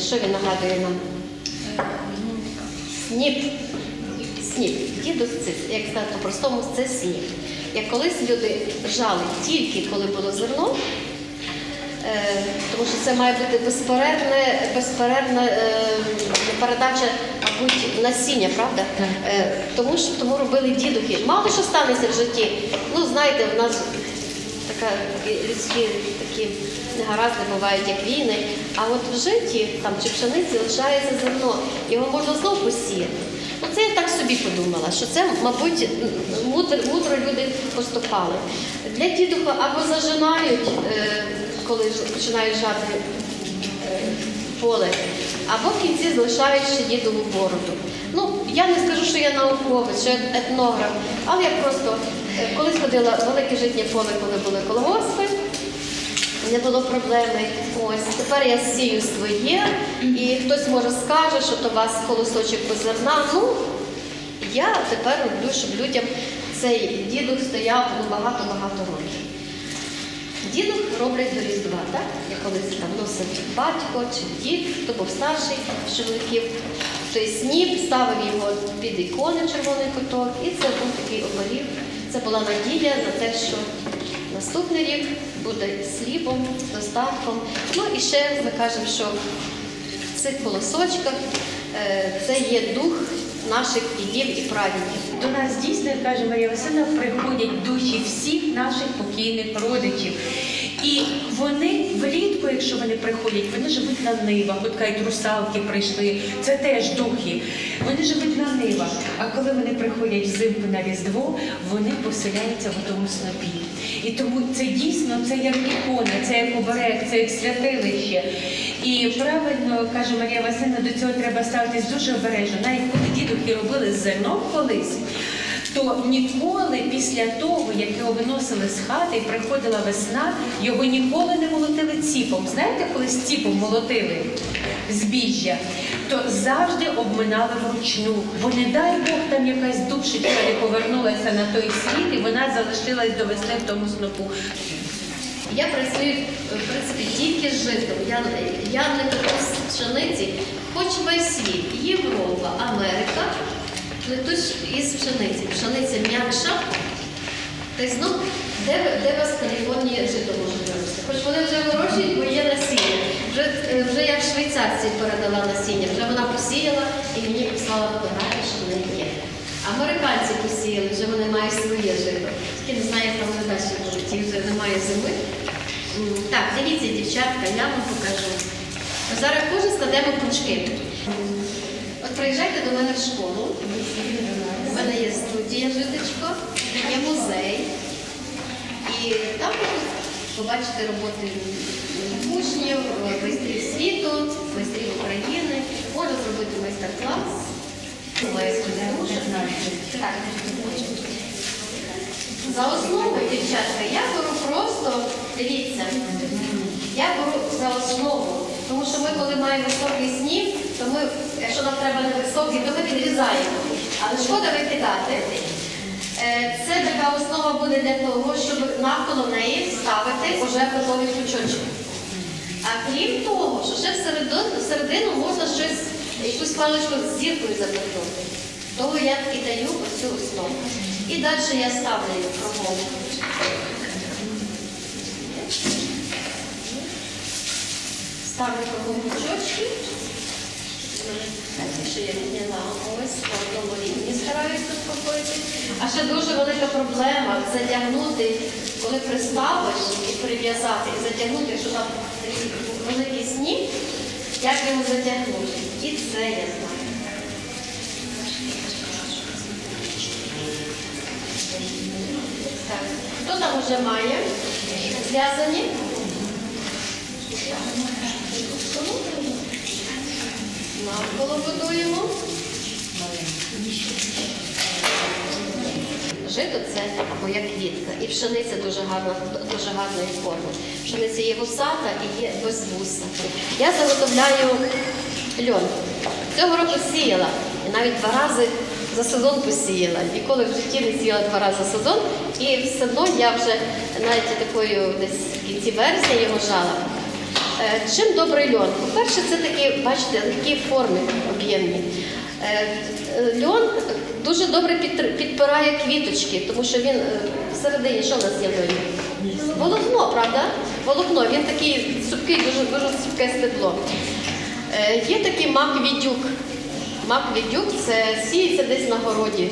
що він нагадує нам? Сніп. Сніп. Дідух це, як сказати по-простому, це сніп. Як колись люди жали тільки коли було зерно, е, тому що це має бути безперервне, безперервна е, передача, мабуть, насіння, правда? Е, тому що тому робили дідухи. Мало що станеться в житті. Ну, знаєте, в нас така людські такі негаразди бувають, як війни. А от в житті там чи пшениці лишається зерно, його можна знову посіяти. Ну, це я так собі подумала, що це, мабуть, мудро, мудро люди поступали. Для дідуха або зажинають, е, коли починають жати е, поле, або в кінці залишають ще дідову бороду. Ну, я не скажу, що я науковець, що я етнограф, але я просто колись ходила велике житнє поле, коли були колгоспи, не було проблеми. Ось тепер я сію своє, і хтось може скаже, що то у вас колосочок зерна. Ну я тепер роблю, щоб людям цей дідух стояв ну, багато-багато років. Дідух роблять до Різдва, так? Як колись там носив батько чи дід, хто був старший з чоловіків. Той сніп ставив його під ікони червоний куток, і це був такий оберіг. Це була надія на те, що наступний рік буде з хлібом, з доставком. Ну і ще ми кажемо, що в цих колосочках е, це є дух наших дідів і прадідів. До нас дійсно, каже Марія Васильовна, приходять душі всіх наших покійних родичів. І вони влітку, якщо вони приходять, вони живуть на нивах. От кажуть, русалки прийшли, це теж духи. Вони живуть на нивах. А коли вони приходять взимку на Різдво, вони поселяються в тому снопі. І тому це дійсно це як ікона, це як оберег, це як святилище. І правильно каже Марія Васильівна, до цього треба ставитись дуже обережно. Навіть коли дідухи робили з зерном колись, то ніколи після того, як його виносили з хати і приходила весна, його ніколи не молотили ціпом. Знаєте, коли з ціпом молотили збіжжя, то завжди обминали вручну. Бо не дай Бог там якась душечка не повернулася на той світ, і вона залишилась до весни в тому снопу. Я працюю в принципі тільки з житом. Я, я не пшениці, хоч весь світ, Європа, Америка, плетуть із пшениці. Пшениця м'якша. Тобто, ну, де, де вас в Каліфорнії жито може вирости? Хоч вони вже вирощують, бо є насіння. Вже, е, вже як швейцарці передала насіння, вже вона посіяла і мені прислала фотографію, що в є. Американці посіяли, вже вони мають своє жито. Тільки не знаю, як там вони далі будуть, вже немає зими. Так, дивіться, дівчатка, я вам покажу. Зараз кожен складемо пучки. Приїжджайте до мене в школу. У мене є студія житочко, є музей. І там побачите роботи учнів, майстрів світу, майстрів України. Можна зробити майстер-клас. За основу, дівчатка, я беру просто, дивіться, я беру за основу, тому що ми, коли маємо високий сніг, то ми, якщо нам треба не високий, то ми відрізаємо. Але шкода викидати. Е, Це така основа буде для того, щоб навколо неї ставити вже готові пучочки. А крім того, що ще всередину, можна щось, якусь паличку з зіркою запихнути. Того я і даю оцю основу. І далі я ставлю її кругом. Ставлю кругом ось по одному рівні стараюся заспокоїти. А ще дуже велика проблема затягнути, коли приставиш і прив'язати, і затягнути, якщо там великий сніг, як його затягнути. І це я знаю. Хто там вже має зв'язані? Навколо будуємо. Жито це як квітка. І пшениця дуже гарна, дуже гарної форми. Пшениця є вусата і є без вуса. Я заготовляю льон. Цього року сіяла. І навіть два рази за сезон посіяла. Ніколи в житті не сіяла два рази за сезон. І все одно я вже навіть такою десь в кінці вересня його жала. Е, Чим добрий льон? По-перше, це такі, бачите, такі форми об'ємні. Е, е, Льон дуже добре підпирає квіточки, тому що він всередині, що в нас є в льоні? Волокно, правда? Волокно, він такий цупкий, дуже, дуже цупке стебло. Є такий мак відюк. Мак відюк це сіється десь на городі.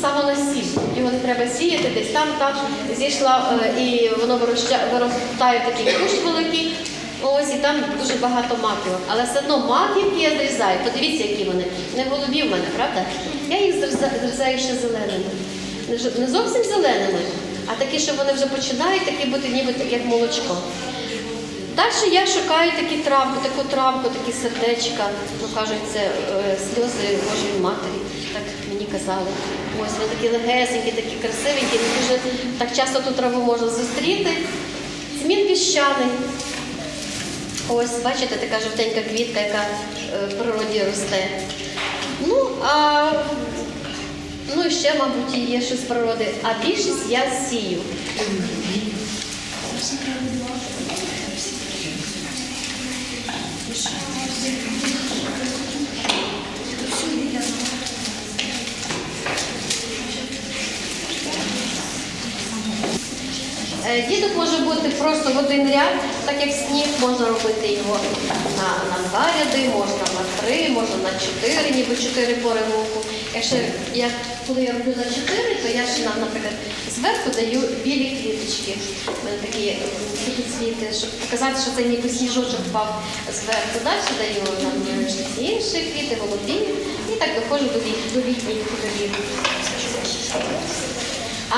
Самонасів. Його не треба сіяти, десь там, там зійшла і воно виростає такий кущ великий. Ось і там дуже багато маків. Але все одно маки, які я зрізаю, подивіться, які вони. Не голубі в мене, правда? Я їх зрізаю ще зеленими. Не зовсім зеленими, а такі, що вони вже починають такі бути ніби як молочко. Далі я шукаю такі травку, таку травку, такі сердечка. Ну кажуть, це е, сльози Божої матері. Так мені казали. Ось вони такі легесенькі, такі красивенькі. Не дуже так часто ту траву можна зустріти. Змін піщаний. Ось, бачите, така жовтенька квітка, яка е, в природі росте. Ну, а ну і ще, мабуть, є щось з природи. А більшість я сію. Дідок може бути просто в один ряд, так як сніг, можна робити його на, на два ряди, можна на три, можна на чотири, ніби чотири пори року. Якщо я коли я роблю на чотири, то я ще наприклад зверху даю білі квіточки. Мене такі м, цвіти, щоб показати, що це ніби сніжочок впав зверху. Далі даю там інші квіти, голубі, і так доходжу до літніх кольорів.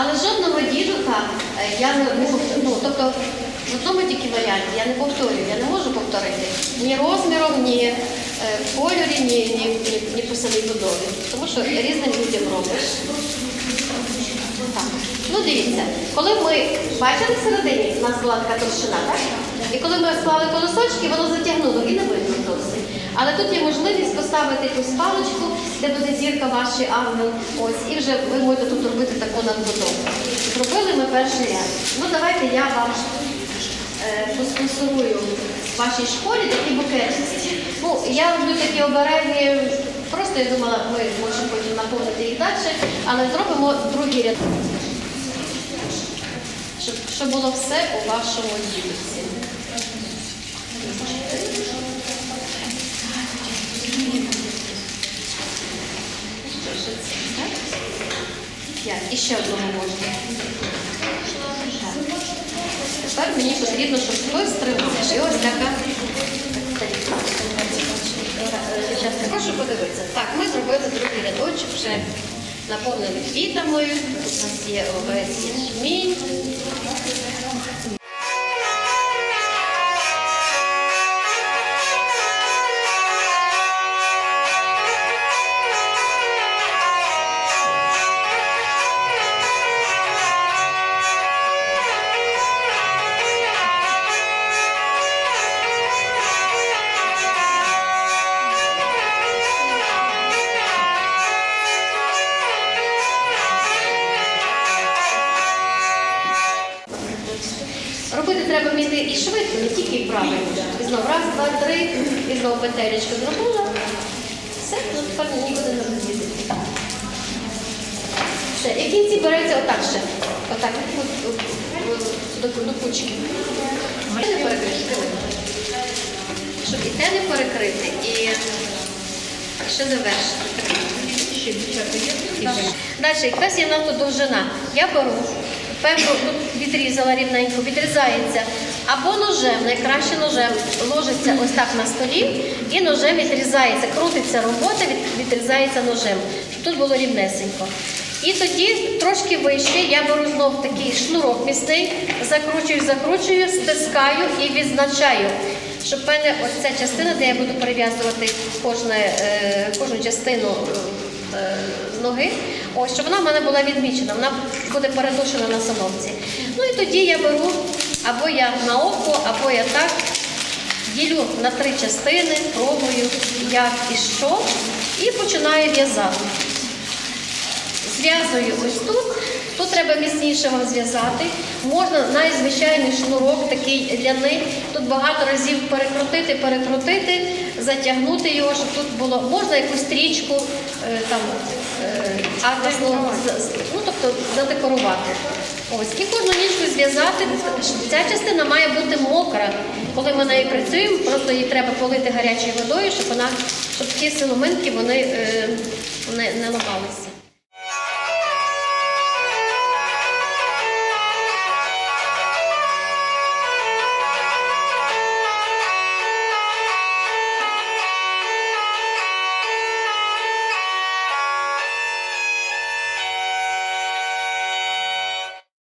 Але жодного дідуха е, я не можу, ну, тобто в одному тільки варіанті я не повторюю, я не можу повторити ні розміром, ні е, в кольорі, ні, ні, ні, ні по самій будові. Тому що різним людям робиш. Так. Ну дивіться, коли ми бачили всередині, у нас була така товщина, так? І коли ми склали колосочки, воно затягнуло і не видно зовсім. Але тут є можливість поставити якусь паличку, де буде зірка ваші ангел. Ось, і вже ви можете тут робити таку надбудову. Зробили ми перший ряд. Ну давайте я вам е, поспонсорую вашій школі такі букетики. Ну, я роблю такі обереги. Просто я думала, ми можемо потім наповнити їх далі, але зробимо другий ряд. Щоб, щоб було все у вашому дідусі. П'ять. І ще одного можна. Тепер мені потрібно, щоб хтось тримав. І ось така. Хочу подивитися. Так, ми зробили другий рядочок, вже наповнили квітами. Тут у нас є овець ячмінь. Правильно. І знову раз, два, три, і знову петелечку зробила. Все, ну тепер нікуди не роз'їздити. Все, і в кінці береться отак ще. Отак, от, от, от, до, до кучки. І не перекрити. Щоб і те не перекрити, і, і ще завершити. Далі, якась є в нас тут довжина. Я беру, певно, тут відрізала рівненько, відрізається. Або ножем, найкраще ножем, ложиться ось так на столі і ножем відрізається. Крутиться робота, відрізається ножем, щоб тут було рівнесенько. І тоді трошки вище я беру знов такий шнурок міцний, закручую, закручую, стискаю і відзначаю, щоб в мене ось ця частина, де я буду перев'язувати кожне, е, кожну частину е, ноги, ось щоб вона в мене була відмічена, вона буде передушена на самовці. Ну і тоді я беру або я на око, або я так ділю на три частини, пробую, як і що, і починаю в'язати. Зв'язую ось тут Тут треба міцніше вам зв'язати. Можна навіть звичайний шнурок, такий ляний. Тут багато разів перекрутити, перекрутити, затягнути його, щоб тут було. Можна якусь стрічку е, там е, атласну, ну тобто задекорувати. Ось і кожну ніжку зв'язати. Ця частина має бути мокра. Коли ми нею працюємо, просто її треба полити гарячою водою, щоб вона, щоб ті силоминки вони е, не, не ламалися.